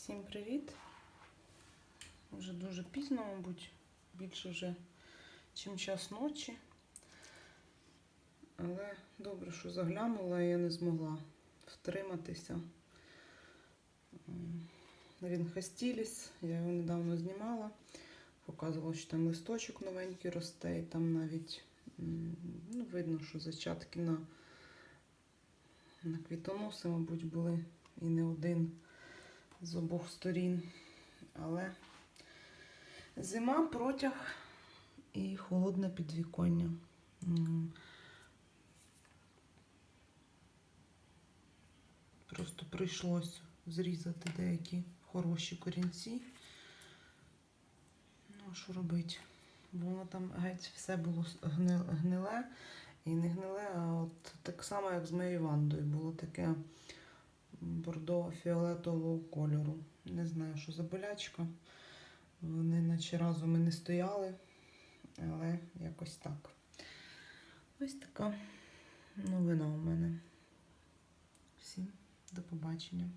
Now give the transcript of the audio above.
Всім привіт. Вже дуже пізно, мабуть, більше вже, чим час ночі. Але добре, що заглянула, я не змогла втриматися. Він Хастіліс, я його недавно знімала. Показувала, що там листочок новенький росте, і там навіть ну, видно, що зачатки на, на квітоноси, мабуть, були і не один з обох сторін. Але зима, протяг і холодне підвіконня. Просто прийшлось зрізати деякі хороші корінці. Ну, а що робити? Воно там геть все було гниле. І не гниле, а от так само, як з моєю вандою. Було таке бордово-фіолетового кольору. Не знаю, що за болячка. Вони наче разом і не стояли, але якось так. Ось така новина у мене. Всім до побачення.